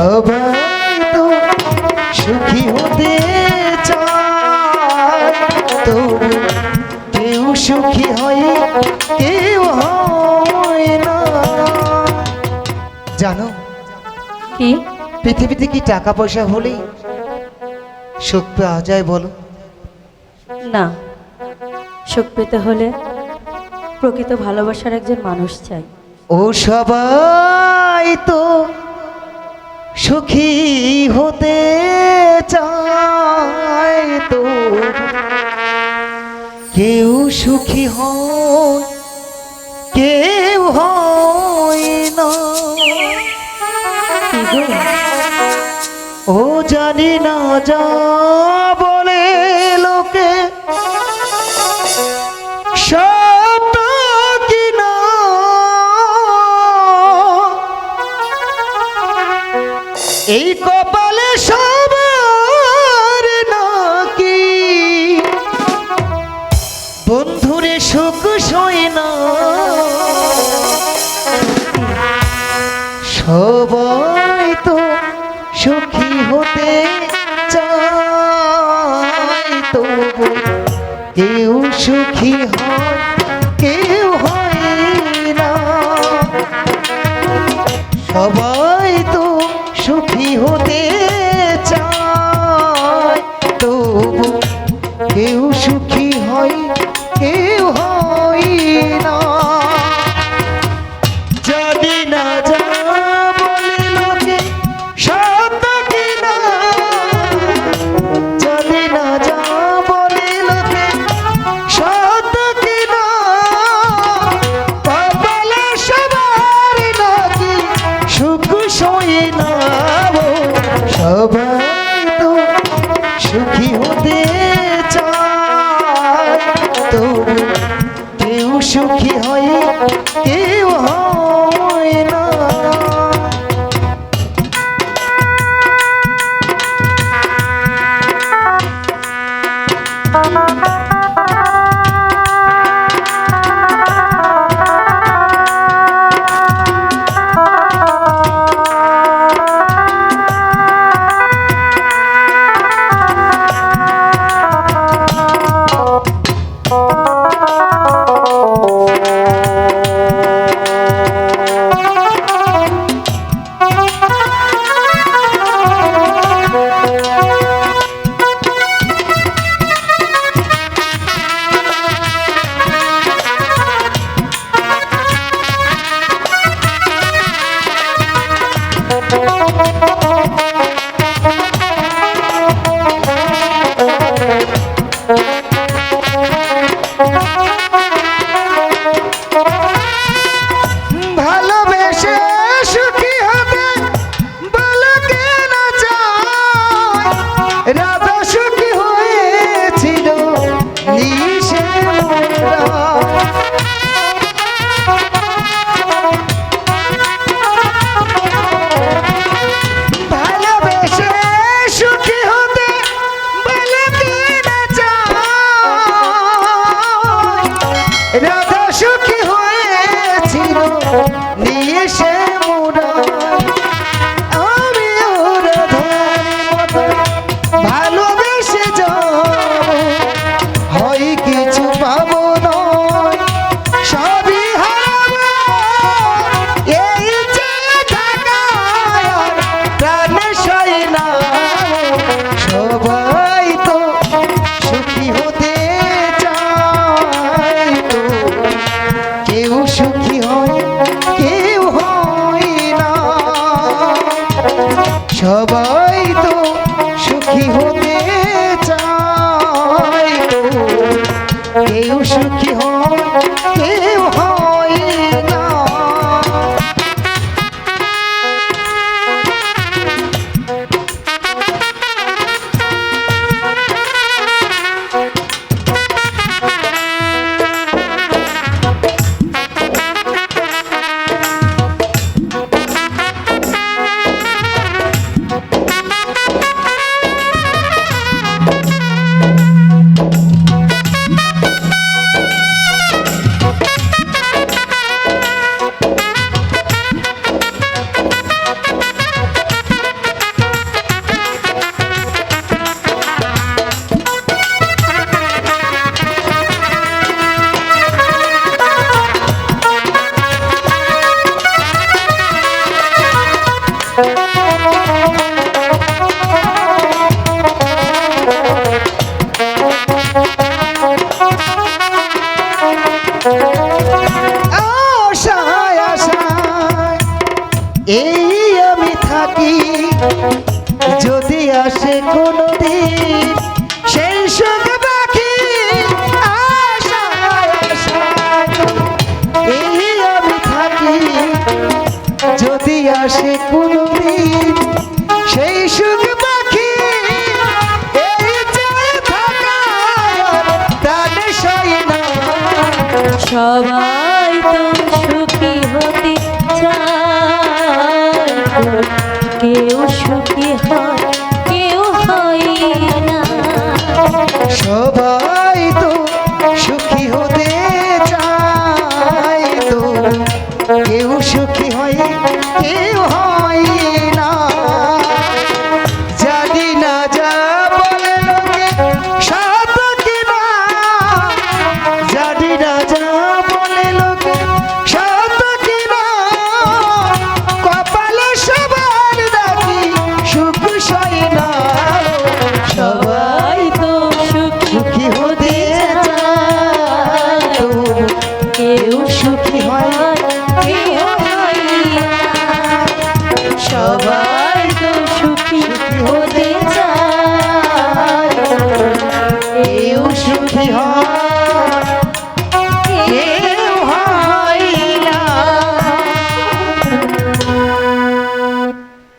সবাই তো সুখী হতে চায় তবু কেউ সুখী হয় কেউ হয় না। জানো কি? পৃথিবীতে কি টাকা পয়সা হলেই সুখ পাওয়া যায় বলো? না। সুখ পেতে হলে প্রকৃত ভালোবাসার একজন মানুষ চাই। ও সবাই তো সুখী হতে চায় তো কেউ সুখী হয় কেউ হয় না? ও জানি না যা এই কপালে সবার নাকি? বন্ধুরে সুখ সয় না। সবাই তো সুখী হতে চায়, তবু কেউ সুখী হয় Música সুখী হয়? কেউ এই আমি থাকি, যদি আসে কোনো দিন সেই সুখ পাখি এই আমি থাকি, যদি আসে কোনো দিন সেই সুখ পাখি সবাই তো সুখী হতে চায়।